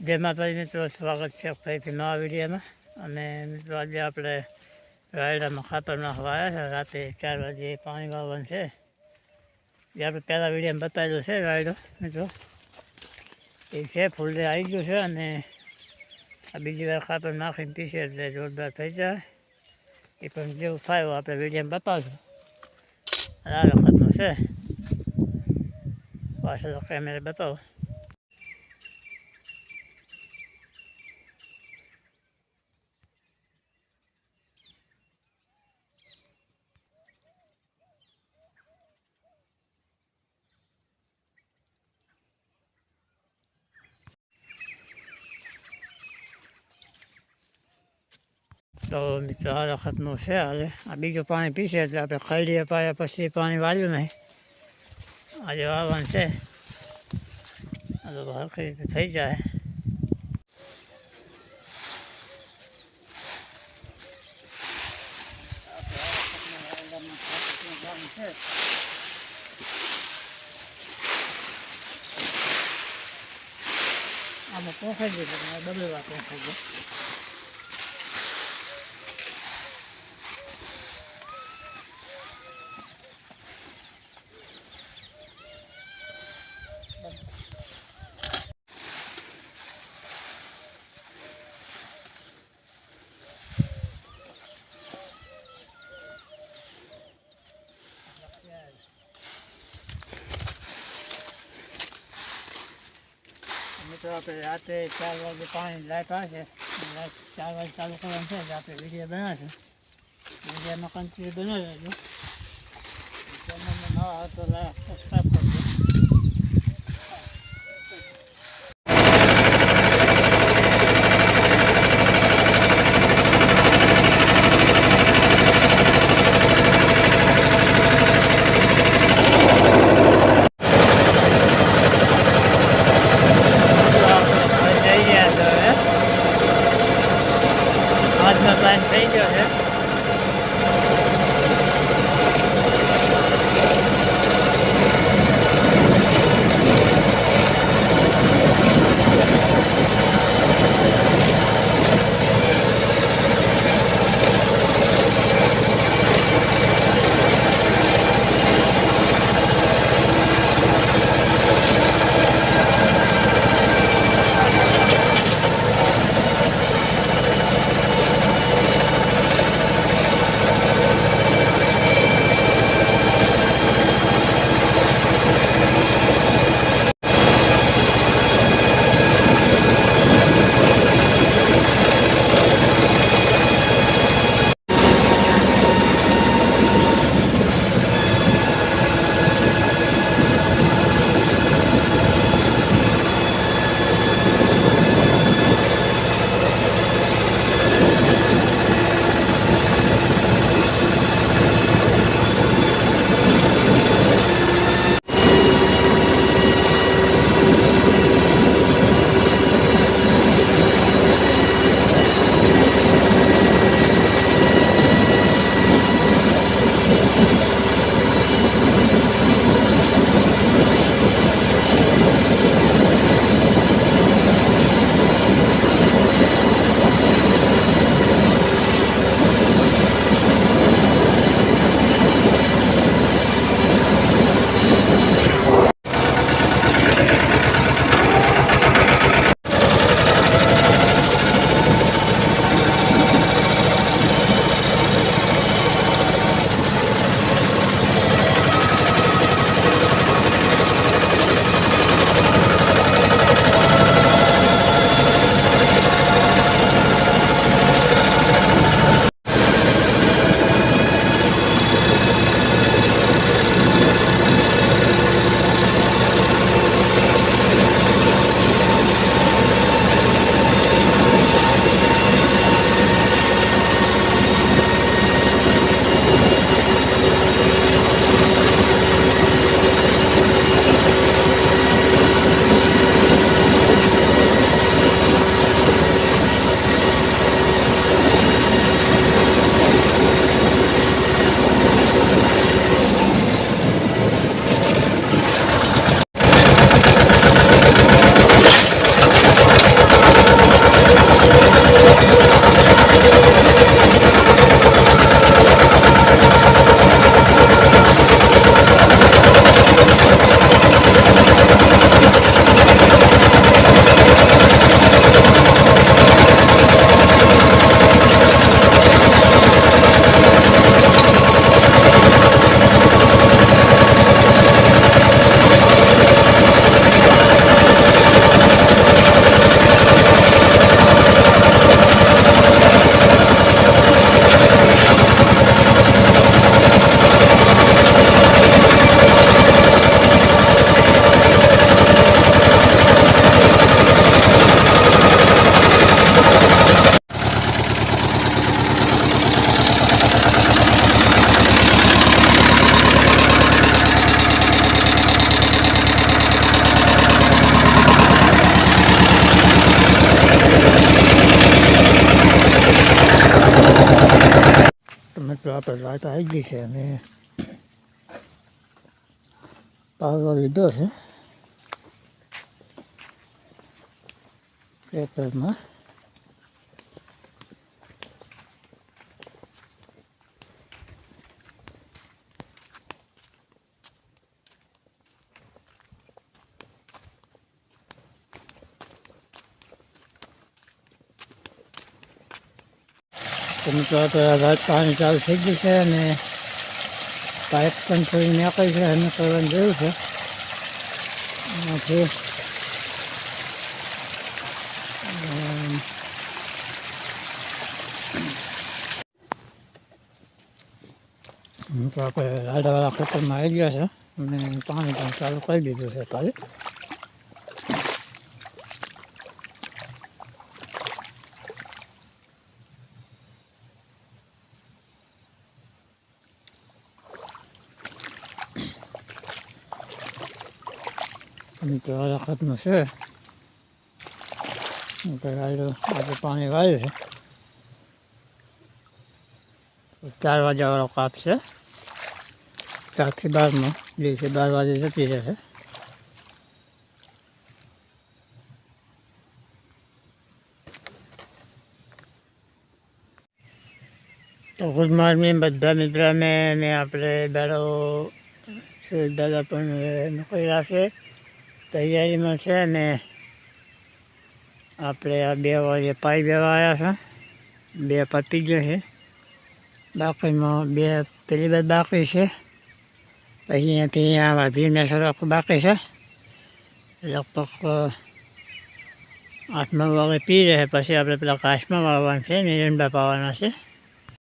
જય માતાજી મિત્રો સ્વાગત છે ફરીથી નવા વિડીયોમાં. અને મિત્રો આજે આપણે રાયડામાં ખાતર નાખવા છે. રાતે ચાર વાગે પાણી વાવવાનું છે. જે આપણે પહેલાં વિડીયોમાં બતાવેલો છે રાયડો, મિત્રો. એ છે ફૂલે આવી ગયું છે અને આ બીજી વાર ખાતર નાખીને પીશે એટલે જોરદાર થઈ જાય. એ પણ જેવું થાય આપણે વિડીયોમાં બતાવશું. આ વખતનું છે. પાછળ કેમેરા બતાવો. તો આ વખતનું છે હાલે. આ બીજું પાણી પીશે એટલે આપણે ખરડીએ પાયા પછી પાણી વાળ્યું નહીં. આજે વાવવાનું છે. તો હરખી રીતે થઈ જાય. આમાં પોખાઈ ગયું ડબલ વાર પોખાઈ ગયું મિત્રો આપણે રાત્રે ચાર વાગે પાણી લાઈટ આવે છે. ચાર વાગે ચાલુ કરવાનું છે આપણે વીડિયો બનાવશું વિડીયોમાં કન્ટિન્યુ બનાવી લેજો ચેનલમાં નવા હતો સબસ્ક્રાઈબ કરજો. આપણે રાત આવી ગઈ છે અને પાવડો લીધો છે પેપરમાં તો મિત્રો રાત પાણી ચાલુ થઈ ગયું છે અને પાઇપ પણ થોડી નાખાઈ છે એને કરવાની જરૂર છે. એમાંથી આપણે રાડાવાળા ખેતરમાં આવી ગયા છે, અને પાણી પણ ચાલુ કરી દીધું છે કાલે. મિત્રો આ વખતનું છે આજે પાણી વાયું છે ચાર વાગ્યાવાળો કાપ છે ચારથી બારમાં દિવસે બાર વાગે જતી રહેશે તો ગુડ મોર્નિંગ બધા મિત્રોને ને આપણે દાડો દાદા પણ નોકરી રાખે તૈયારીમાં છે ને આપણે આ બે વાગે પાઈ દેવા આવ્યા છે. બે પતી ગયો છે. બાકીમાં બે, પેલી બાદ બાકી છે. પછી અહીંયાથી અહીંયા ભીમને સડક બાકી છે. લગભગ આઠ નવ વાગે પી રહે. પછી આપણે પેલા કાશમાં વાવવાનું છે નિરંબા પાવાના છે.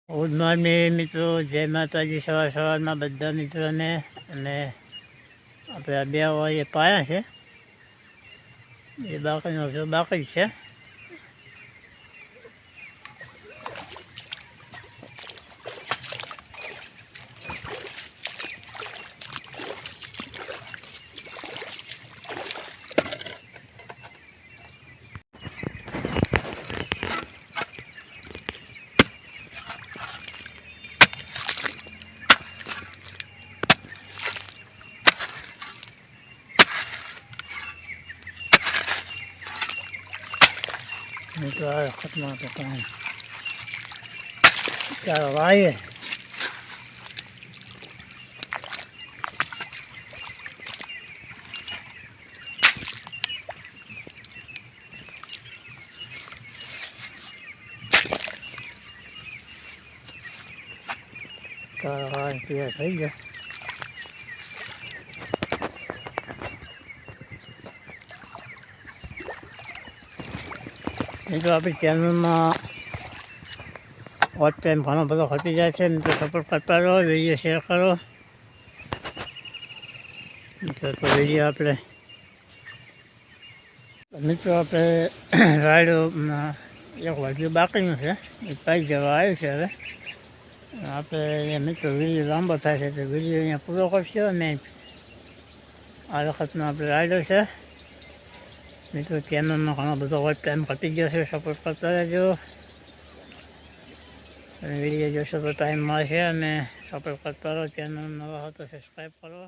ગુડ મોર્નિંગ મિત્રો. જય માતાજી. સવાર સવારમાં બધા મિત્રોને અને આપણે બે વાગે પાયા છે. એ બાકીનો બાકી છે. મિત્રો આ વખતમાં તો કાંઈ ચાલો વાવીએ ચાલો વાવી તૈયાર થઈ મિત્રો આપણી ચેનલમાં ઓટ ટાઈમ ઘણો બધો ખર્ચી જાય છે મિત્રો સપોર્ટ કરતા રહો વીડિયો શેર કરો. મિત્રો તો વીડિયો આપણે મિત્રો આપણે રાયડોમાં એક વાગ્યું બાકીનું છે. એ પાઈ જવા આવ્યું છે હવે. આપણે મિત્રો વીડિયો લાંબો થાય છે, તો વીડિયો અહીંયા પૂરો કરશો અને આ વખતનો આપણે રાયડો છે. મિત્રો ચેનલમાં ઘણો બધો વોચ ટાઈમ ઘટી ગયો છે સપોર્ટ કરતા રહેજો વીડિયો જોશો તો ટાઈમ મળશે અને સપોર્ટ કરતા રહો ચેનલ નવા હો તો સબસ્ક્રાઈબ કરો